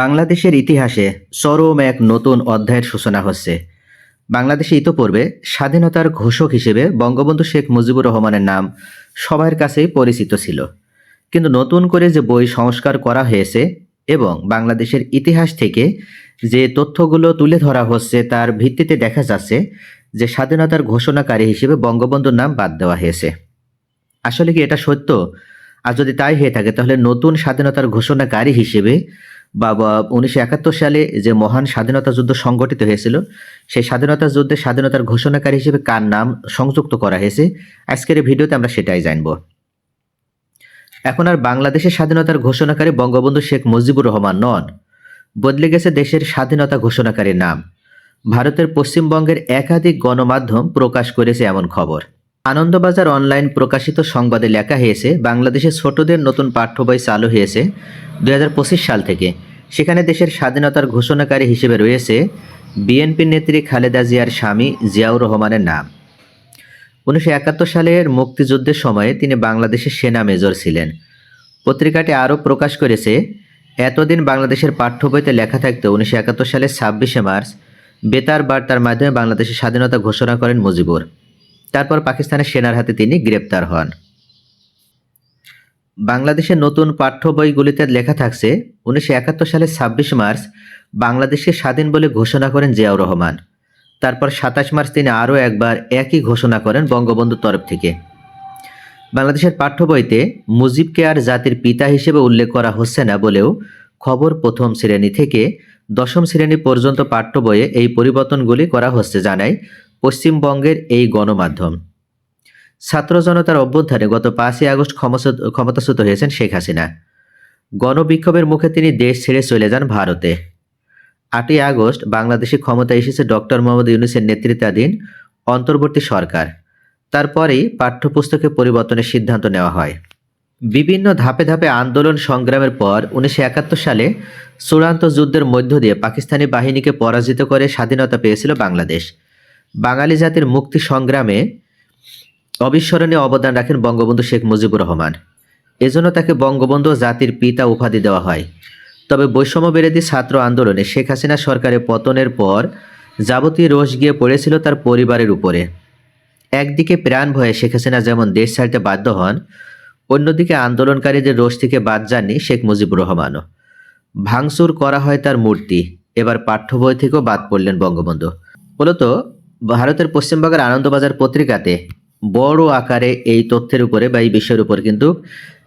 বাংলাদেশের ইতিহাসে চরম এক নতুন অধ্যায়ের সূচনা হচ্ছে। বাংলাদেশে ইতোপূর্বে স্বাধীনতার ঘোষক হিসেবে বঙ্গবন্ধু শেখ মুজিবুর রহমানের নাম সবার কাছেই পরিচিত ছিল। কিন্তু নতুন করে যে বই সংস্কার করা হয়েছে এবং বাংলাদেশের ইতিহাস থেকে যে তথ্যগুলো তুলে ধরা হচ্ছে তার ভিত্তিতে দেখা যাচ্ছে যে স্বাধীনতার ঘোষণাকারী হিসেবে বঙ্গবন্ধুর নাম বাদ দেওয়া হয়েছে। আসলে কি এটা সত্য? আর যদি তাই হয়ে থাকে, তাহলে নতুন স্বাধীনতার ঘোষণাকারী হিসেবে বা উনিশশো একাত্তর সালে যে মহান স্বাধীনতা যুদ্ধ সংগঠিত হয়েছিল, সেই স্বাধীনতা যুদ্ধে স্বাধীনতার ঘোষণাকারী হিসেবে কার নাম সংযুক্ত করা হয়েছে? আজকের এই ভিডিওতে আমরা সেটাই জানব। এখন আর বাংলাদেশের স্বাধীনতার ঘোষণাকারী বঙ্গবন্ধু শেখ মুজিবুর রহমান নন। বদলে গেছে দেশের স্বাধীনতা ঘোষণাকারীর নাম। ভারতের পশ্চিমবঙ্গের একাধিক গণমাধ্যম প্রকাশ করেছে এমন খবর। আনন্দবাজার অনলাইন প্রকাশিত সংবাদে লেখা হয়েছে, বাংলাদেশের ছোটদের নতুন পাঠ্য বই চালু হয়েছে দু হাজার পঁচিশ সাল থেকে। সেখানে দেশের স্বাধীনতার ঘোষণাকারী হিসেবে রয়েছে বিএনপি নেত্রী খালেদা জিয়ার স্বামী জিয়াউর রহমানের নাম। উনিশশো একাত্তর সালের মুক্তিযুদ্ধের সময়ে তিনি বাংলাদেশের সেনা মেজর ছিলেন। পত্রিকাটি আরও প্রকাশ করেছে, এতদিন বাংলাদেশের পাঠ্য বইতে লেখা থাকতে উনিশশো সালের ছাব্বিশে মার্চ বেতার বার্তার মাধ্যমে বাংলাদেশের স্বাধীনতা ঘোষণা করেন মুজিবুর। তারপর পাকিস্তানের সেনার হাতে তিনি গ্রেপ্তার হন। বাংলাদেশের নতুন পাঠ্য বইগুলিতে লেখা থাকছে, উনিশশো একাত্তর সালের ছাব্বিশ মার্চ বাংলাদেশকে স্বাধীন বলে ঘোষণা করেন জিয়াউর রহমান। তারপর সাতাশ মার্চ তিনি আরও একবার একই ঘোষণা করেন বঙ্গবন্ধুর তরফ থেকে। বাংলাদেশের পাঠ্য বইতে মুজিবকে আর জাতির পিতা হিসেবে উল্লেখ করা হচ্ছে না বলেও খবর প্রথম শ্রেণি থেকে দশম শ্রেণি পর্যন্ত পাঠ্য বইয়ে এই পরিবর্তনগুলি করা হচ্ছে, জানায় পশ্চিমবঙ্গের এই গণমাধ্যম। ছাত্র জনতার অভ্যুত্থানে গত পাঁচই আগস্ট ক্ষমতা- ক্ষমতাচ্যুত হয়েছেন শেখ হাসিনা। গণবিক্ষোভের মুখে তিনি দেশ ছেড়ে চলে যান ভারতে। আটই আগস্ট বাংলাদেশে ক্ষমতা এসেছে ডক্টর মোহাম্মদ ইউনুসের নেতৃত্বাধীন অন্তর্বর্তী সরকার। তারপরেই পাঠ্যপুস্তকে পরিবর্তনের সিদ্ধান্ত নেওয়া হয়। বিভিন্ন ধাপে ধাপে আন্দোলন সংগ্রামের পর উনিশশো একাত্তর সালে চূড়ান্ত যুদ্ধের মধ্য দিয়ে পাকিস্তানি বাহিনীকে পরাজিত করে স্বাধীনতা পেয়েছিল বাংলাদেশ। বাঙালি জাতির মুক্তি সংগ্রামে অবিস্মরণীয় অবদান রাখেন বঙ্গবন্ধু শেখ মুজিবুর রহমান। এজন্য তাকে বঙ্গবন্ধু জাতির পিতা উপাধি দেওয়া হয়। তবে বৈষম্য বিরোধী ছাত্র আন্দোলনে শেখ হাসিনা সরকারের পতনের পর যাবতীয় রোষ গিয়ে পড়েছিল তার পরিবারের উপরে। একদিকে প্রাণ ভয়ে শেখ হাসিনা যেমন দেশ ছাড়তে বাধ্য হন, অন্যদিকে আন্দোলনকারীদের রোষ থেকে বাদ যাননি শেখ মুজিবুর রহমানও। ভাঙচুর করা হয় তার মূর্তি, এবার পাঠ্য বই থেকেও বাদ পড়লেন বঙ্গবন্ধু। মূলত ভারতের পশ্চিমবঙ্গের আনন্দবাজার পত্রিকাতে বড় আকারে এই তথ্যের উপরে বা এই বিষয়ের উপর কিন্তু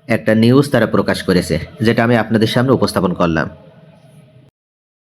একটা নিউজ তারা প্রকাশ করেছে, যেটা আমি আপনাদের সামনে উপস্থাপন করলাম।